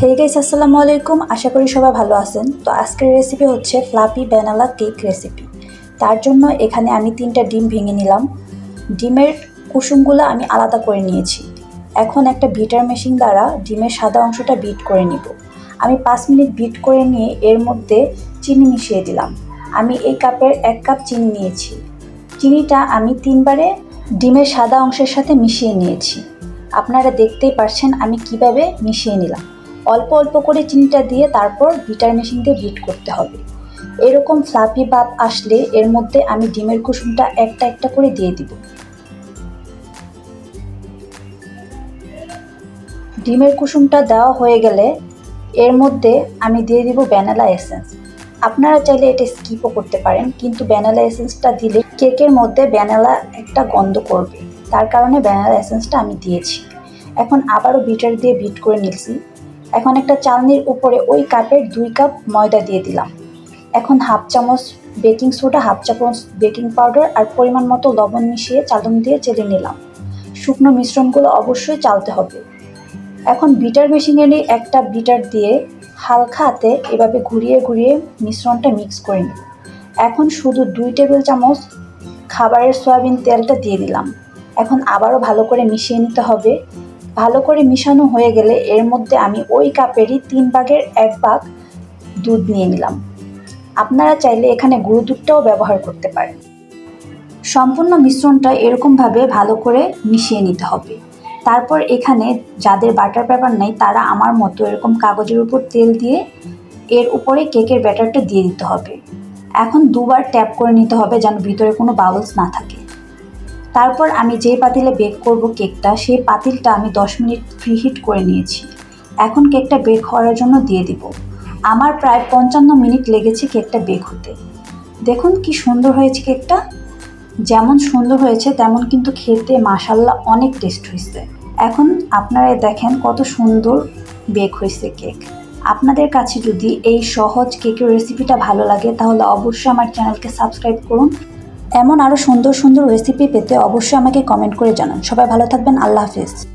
Hey guys আসসালামু আলাইকুম। আশা করি সবাই ভালো আছেন। তো আজকের রেসিপি হচ্ছে ফ্লাপি ব্যানালা কেক রেসিপি তার জন্য এখানে আমি তিনটা ডিম ভেঙে নিলাম। ডিমের কুসুমগুলো আমি আলাদা করে নিয়েছি। এখন একটা বিটার মেশিন দ্বারা ডিমের সাদা অংশটা বিট করে নিব। আমি পাঁচ মিনিট বিট করে নিয়ে এর মধ্যে চিনি মিশিয়ে দিলাম। আমি এই কাপের এক কাপ চিনি নিয়েছি। চিনিটা আমি তিনবারে ডিমের সাদা অংশের সাথে মিশিয়ে নিয়েছি। আপনারা দেখতেই পারছেন আমি কীভাবে মিশিয়ে নিলাম। অল্প অল্প করে চিনিটা দিয়ে তারপর বিটার মেশিন দিয়ে বিট করতে হবে। এরকম ফ্লাপি ভাব আসলে এর মধ্যে আমি ডিমের কুসুমটা একটা একটা করে দিয়ে দিব। ডিমের কুসুমটা দেওয়া হয়ে গেলে এর মধ্যে আমি দিয়ে দিব ভ্যানিলা এসেন্স। আপনারা চাইলে এটা স্কিপও করতে পারেন, কিন্তু ভ্যানিলা এসেন্সটা দিলে কেকের মধ্যে ভ্যানিলা একটা গন্ধ করবে। তার কারণে ভ্যানিলা এসেন্সটা আমি দিয়েছি। এখন আবারও বিটার দিয়ে বিট করে নিয়েছি এখন একটা চালনির উপরে ওই কাপের দুই কাপ ময়দা দিয়ে দিলাম। এখন হাফ চামচ বেকিং সোডা, হাফ চামচ বেকিং পাউডার আর পরিমাণ মতো লবণ মিশিয়ে চালন দিয়ে চেলে নিলাম। শুকনো মিশ্রণগুলো অবশ্যই চালতে হবে। এখন বিটার মেশিনেরই একটা বিটার দিয়ে হালকা হাতে এভাবে ঘুরিয়ে ঘুরিয়ে মিশ্রণটা মিক্স করে নিব এখন শুধু দুই টেবিল চামচ খাবারের সয়াবিন তেলটা দিয়ে দিলাম। এখন আবারও ভালো করে মিশিয়ে নিতে হবে। ভালো করে মিশানো হয়ে গেলে এর মধ্যে আমি ওই কাপেরই তিন ভাগের এক ভাগ দুধ নিয়ে নিলাম। আপনারা চাইলে এখানে গুঁড়ো দুধটাও ব্যবহার করতে পারেন। সম্পূর্ণ মিশ্রণটা এরকমভাবে ভালো করে মিশিয়ে নিতে হবে। তারপর এখানে যাদের বাটার পেপার নেই, তারা আমার মতো এরকম কাগজের উপর তেল দিয়ে এর উপরে কেকের ব্যাটারটা দিয়ে দিতে হবে। এখন দুবার ট্যাপ করে নিতে হবে যেন ভিতরে কোনো বাবলস না থাকে। তারপর আমি যে পাতিলে বেক করব কেকটা, সেই পাতিলটা আমি দশ মিনিট প্রিহিট করে নিয়েছি। এখন কেকটা বেক হওয়ার জন্য দিয়ে দিব। আমার প্রায় পঞ্চান্ন মিনিট লেগেছে কেকটা বেক হতে। দেখুন কি সুন্দর হয়েছে কেকটা। যেমন সুন্দর হয়েছে, তেমন কিন্তু খেতে মাসাল্লাহ অনেক টেস্ট হয়েছে। এখন আপনারা দেখেন কত সুন্দর বেক হয়েছে কেক। আপনাদের কাছে যদি এই সহজ কেকের রেসিপিটা ভালো লাগে, তাহলে অবশ্যই আমার চ্যানেলকে সাবস্ক্রাইব করুন। এমন আরও সুন্দর সুন্দর রেসিপি পেতে অবশ্যই আমাকে কমেন্ট করে জানান। সবাই ভালো থাকবেন, আল্লাহ হাফিজ।